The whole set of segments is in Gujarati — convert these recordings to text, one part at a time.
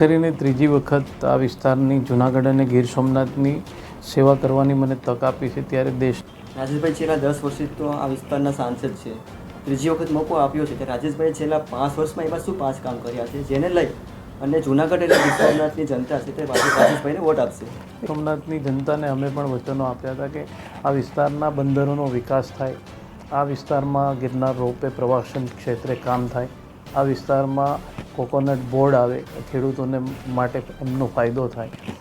કરીને ત્રીજી વખત આ વિસ્તારની જુનાગઢ અને ગીર સોમનાથની સેવા કરવાની મને તક આપી છે ત્યારે દેશ રાજેશભાઈ છેલ્લા દસ વર્ષથી તો આ વિસ્તારના સાંસદ છે. ત્રીજી વખત મોકો આપ્યો છે કે રાજેશભાઈ છેલ્લા પાંચ વર્ષમાં એવા શું પાંચ કામ કર્યા છે જેને લઈ અને જુનાગઢ અને ગીર સોમનાથની જનતા છે તે રાજેશભાઈને વોટ આપશે? સોમનાથની જનતાને અમે પણ વચનો આપ્યા હતા કે આ વિસ્તારના બંદરોનો વિકાસ થાય. આ વિસ્તારમાં ગિરનાર રોપે પ્રવાસન ક્ષેત્રે કામ થાય. આ વિસ્તારમાં કોકોનટ બોર્ડ આવે, ખેડૂતોને માટે એમનો ફાયદો થાય.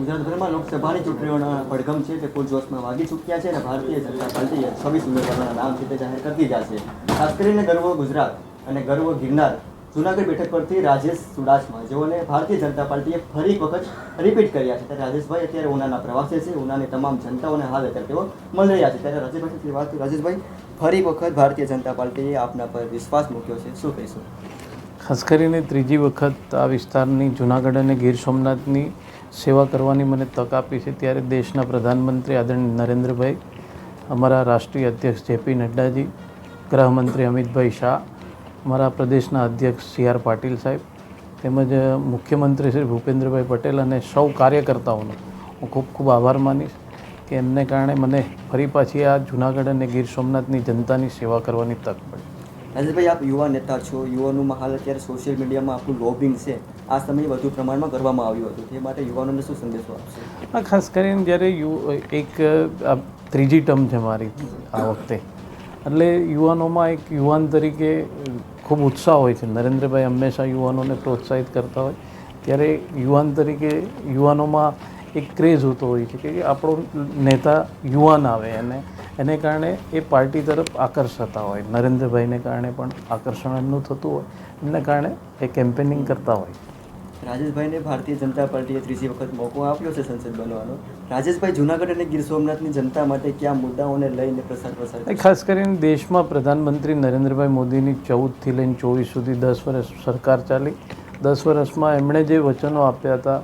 ગુજરાતભરમાં લોકસભાની ચૂંટણીઓના પડઘમ છે તે પૂરજોશમાં વાગી ચૂક્યા છે અને ભારતીય જનતા પાર્ટીએ છવ્વીસ ઉમેદવારોના નામ છે તે જાહેર કરી દીધા છે. ખાસ કરીને ગર્વ ગુજરાત અને ગર્વ ગિરનાર જુનાગઢ બેઠક પરથી રાજેશ સુડાસમાં. જેઓને ભારતીય જનતા પાર્ટીએ ફરી એક વખત રિપીટ કર્યા છે. ત્યારે રાજેશભાઈ અત્યારે ઉનાના પ્રવાસે છે. ઉનાની તમામ જનતાઓને હાલ અત્યારે તેઓ મળી રહ્યા છે. ત્યારે રાજેશભાઈ વાત રાજેશભાઈ, ફરી વખત ભારતીય જનતા પાર્ટીએ આપના પર વિશ્વાસ મૂક્યો છે. શું કહીશું? ખાસ કરીને ત્રીજી વખત આ વિસ્તારની જુનાગઢ અને ગીર સોમનાથની સેવા કરવાની મને તક આપી છે. ત્યારે દેશના પ્રધાનમંત્રી આદરણીય નરેન્દ્રભાઈ, અમારા રાષ્ટ્રીય અધ્યક્ષ જેપી નડ્ડાજી, ગૃહમંત્રી અમિતભાઈ શાહ અમારા પ્રદેશના અધ્યક્ષ સી આર પાટીલ સાહેબ તેમજ મુખ્યમંત્રી શ્રી ભૂપેન્દ્રભાઈ પટેલ અને સૌ કાર્યકર્તાઓનો હું ખૂબ ખૂબ આભાર માનીશ કે એમને કારણે મને ફરી પાછી આ જુનાગઢ અને ગીર સોમનાથની જનતાની સેવા કરવાની તક મળી. રાજેશભાઈ આપ યુવા નેતા છો યુવાનોમાં હાલ અત્યારે સોશિયલ મીડિયામાં આપણું લોબિંગ છે. આ સમયે વધુ પ્રમાણમાં કરવામાં આવ્યું હતું. તે માટે યુવાનોને શું સંદેશો આપશે? ખાસ કરીને જ્યારે યુ એક ત્રીજી ટર્મ છે મારી આ વખતે. એટલે યુવાનોમાં એક યુવાન તરીકે ખૂબ ઉત્સાહ હોય છે. નરેન્દ્રભાઈ હંમેશા યુવાનોને પ્રોત્સાહિત કરતા હોય. ત્યારે યુવાન તરીકે યુવાનોમાં એક ક્રેઝ હોતો હોય છે કે આપણો નેતા યુવાન આવે અને એને કારણે એ પાર્ટી તરફ આકર્ષતા હોય. નરેન્દ્રભાઈને કારણે પણ આકર્ષણ એમનું થતું હોય. એમને કારણે એ કેમ્પેનિંગ કરતા હોય. રાજેશભાઈને ભારતીય જનતા પાર્ટીએ ત્રીજી વખત મોકો આપ્યો છે સંસદ બનવાનો. રાજેશભાઈ જુનાગઢ અને ગીર સોમનાથની જનતા માટે કયા મુદ્દાઓને લઈને પ્રસાર પ્રસાર ખાસ કરીને દેશમાં પ્રધાનમંત્રી નરેન્દ્રભાઈ મોદીની ચૌદથી લઈને ચોવીસ સુધી દસ વર્ષ સરકાર ચાલી. દસ વર્ષમાં એમણે જે વચનો આપ્યા હતા,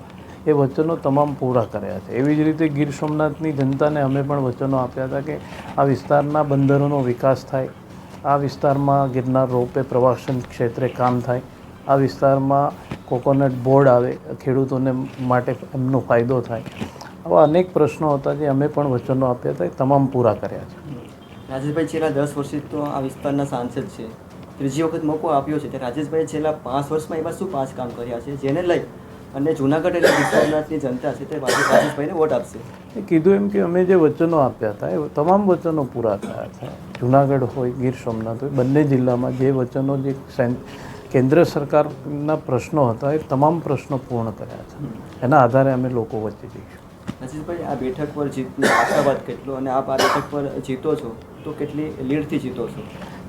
એ વચનો તમામ પૂરા કર્યા છે. એવી જ રીતે ગીર સોમનાથની જનતાને અમે પણ વચનો આપ્યા હતા કે આ વિસ્તારના બંદરોનો વિકાસ થાય, આ વિસ્તારમાં ગિરનાર રોપે પ્રવાસન ક્ષેત્રે કામ થાય, આ વિસ્તારમાં કોકોનટ બોર્ડ આવે ખેડૂતોને માટે એમનો ફાયદો થાય. આવા અનેક પ્રશ્નો હતા જે અમે પણ વચનો આપ્યા હતા એ તમામ પૂરા કર્યા છે. રાજેશભાઈ છેલ્લા દસ વર્ષથી તો આ વિસ્તારના સાંસદ છે. ત્રીજી વખત મોકો આપ્યો છે. તે રાજેશભાઈ છેલ્લા પાંચ વર્ષમાં એવા શું પાંચ કામ કર્યા છે જેને લઈ અને જુનાગઢ એટલે વિશ્વનાથની જનતા છે તે રાજેશભાઈને વોટ આપશે? એ કીધું એમ કે અમે જે વચનો આપ્યા હતા એ તમામ વચનો પૂરા થયા છે. જુનાગઢ હોય ગીર સોમનાથ હોય બંને જિલ્લામાં જે વચનો જે કેન્દ્ર સરકારના પ્રશ્નો હતા એ તમામ પ્રશ્નો પૂર્ણ કર્યા છે એના આધારે અમે લોકો વચ્ચે જઈશું. રાજેશભાઈ આ બેઠક પર જીતનો આશાવાદ કેટલો અને આપ આ બેઠક પર જીતો છો તો કેટલી લીડથી જીતો છો?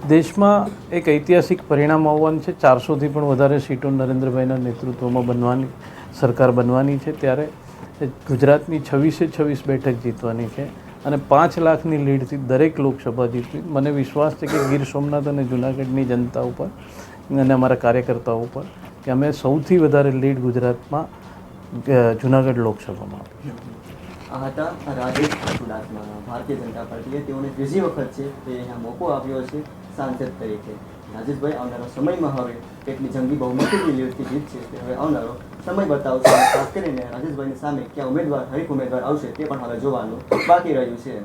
દેશમાં એક ઐતિહાસિક પરિણામ આવવાનું છે. ચારસોથી પણ વધારે સીટો નરેન્દ્રભાઈના નેતૃત્વમાં બનવાની સરકાર બનવાની છે. ત્યારે ગુજરાતની છવ્વીસે છવ્વીસ બેઠક જીતવાની છે અને પાંચ લાખની લીડથી દરેક લોકસભા જીતવી. મને વિશ્વાસ છે કે ગીર સોમનાથ અને જુનાગઢની જનતા ઉપર અને અમારા કાર્યકર્તાઓ ઉપર કે અમે સૌથી વધારે લીડ ગુજરાતમાં જુનાગઢ લોકસભામાં આપી આ હતા રાજેશ ગુજરાતમાં. ભારતીય જનતા પાર્ટીએ તેઓને ત્રીજી વખત છે તે અહીંયા મોકો આપ્યો છે સાંસદ તરીકે. રાજેશભાઈ, આવનારા સમયમાં હવે કેટલી જંગી બહુમતીની લીડથી જીતશે તે હવે આવનારો સમય બતાવશે. ખાસ કરીને રાજેશભાઈની સામે ક્યાં ઉમેદવાર, હરીફ ઉમેદવાર આવશે તે પણ હવે જોવાનું બાકી રહ્યું છે.